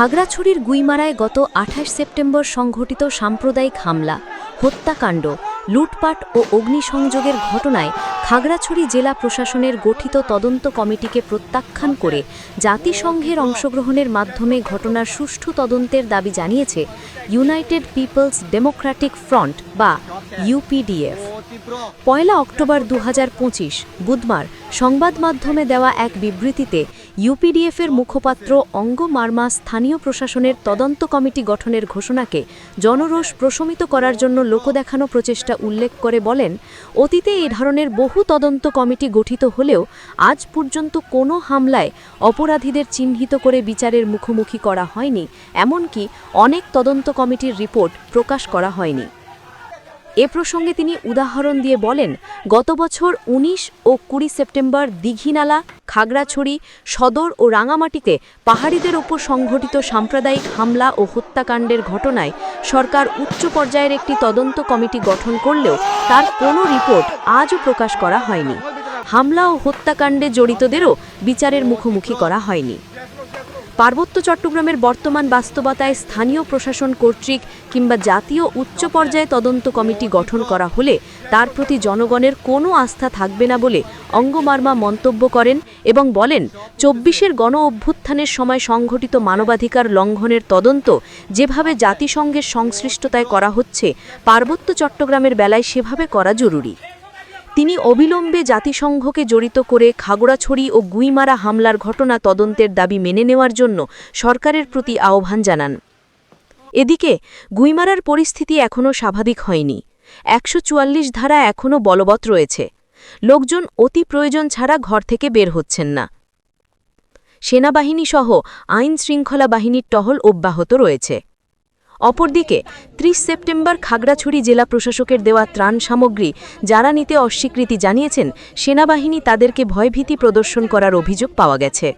খাগড়াছড়ির গুইমারায় গত আঠাশ সেপ্টেম্বর সংঘটিত সাম্প্রদায়িক হামলা, হত্যাকাণ্ড, লুটপাট ও অগ্নিসংযোগের ঘটনায় খাগড়াছড়ি জেলা প্রশাসনের গঠিত তদন্ত কমিটিকে প্রত্যাখ্যান করে জাতিসংঘের অংশগ্রহণের মাধ্যমে ঘটনার সুষ্ঠু তদন্তের দাবি জানিয়েছে ইউনাইটেড পিপলস ডেমোক্রেটিক ফ্রন্ট বা ইউপিডিএফ। পয়লা অক্টোবর দু হাজার পঁচিশ, বুধবার সংবাদ মাধ্যমে দেওয়া এক বিবৃতিতে ইউপিডিএফের মুখপাত্র অঙ্গ মার্মা স্থানীয় প্রশাসনের তদন্ত কমিটি গঠনের ঘোষণাকে জনরোষ প্রশমিত করার জন্য লোকদেখানো প্রচেষ্টা উল্লেখ করে বলেন, অতীতে এ ধরনের বহু তদন্ত কমিটি গঠিত হলেও আজ পর্যন্ত কোনো হামলায় অপরাধীদের চিহ্নিত করে বিচারের মুখোমুখি করা হয়নি। এমনকি অনেক তদন্ত কমিটির রিপোর্ট প্রকাশ করা হয়নি। এ প্রসঙ্গে তিনি উদাহরণ দিয়ে বলেন, গত বছর ১৯ ও কুড়ি সেপ্টেম্বর দীঘিনালা, খাগড়াছড়ি, সদর ও রাঙামাটিতে পাহাড়িদের ওপর সংঘটিত সাম্প্রদায়িক হামলা ও হত্যাকাণ্ডের ঘটনায় সরকার উচ্চ পর্যায়ের একটি তদন্ত কমিটি গঠন করলেও তার কোনো রিপোর্ট আজও প্রকাশ করা হয়নি। হামলা ও হত্যাকাণ্ডে জড়িতদেরও বিচারের মুখোমুখি করা হয়নি। পার্বত্য চট্টগ্রামের বর্তমান বাস্তবতায় স্থানীয় প্রশাসন কর্তৃক কিংবা জাতীয় উচ্চ পর্যায়ে তদন্ত কমিটি গঠন করা হলে তার প্রতি জনগণের কোনো আস্থা থাকবে না বলে অঙ্গমার্মা মন্তব্য করেন এবং বলেন, চব্বিশের গণ অভ্যুত্থানের সময় সংঘটিত মানবাধিকার লঙ্ঘনের তদন্ত যেভাবে জাতিসংঘের সংশ্লিষ্টতায় করা হচ্ছে, পার্বত্য চট্টগ্রামের বেলায় সেভাবে করা জরুরি। তিনি অবিলম্বে জাতিসংঘকে জড়িত করে খাগড়াছড়ি ও গুইমারা হামলার ঘটনা তদন্তের দাবি মেনে নেওয়ার জন্য সরকারের প্রতি আহ্বান জানান। এদিকে, গুইমারার পরিস্থিতি এখনও স্বাভাবিক হয়নি। একশো চুয়াল্লিশ ধারা এখনও বলবৎ রয়েছে। লোকজন অতি প্রয়োজন ছাড়া ঘর থেকে বের হচ্ছেন না। সেনাবাহিনী সহ আইন শৃঙ্খলা বাহিনীর টহল অব্যাহত রয়েছে। অপরদিকে ৩০ সেপ্টেম্বর খাগড়াছড়ি জেলা প্রশাসকের দেওয়া ত্রাণ সামগ্রী যারা নিতে অস্বীকৃতি জানিয়েছেন, সেনাবাহিনী তাদেরকে ভয়ভীতি প্রদর্শন করার অভিযোগ পাওয়া গেছে।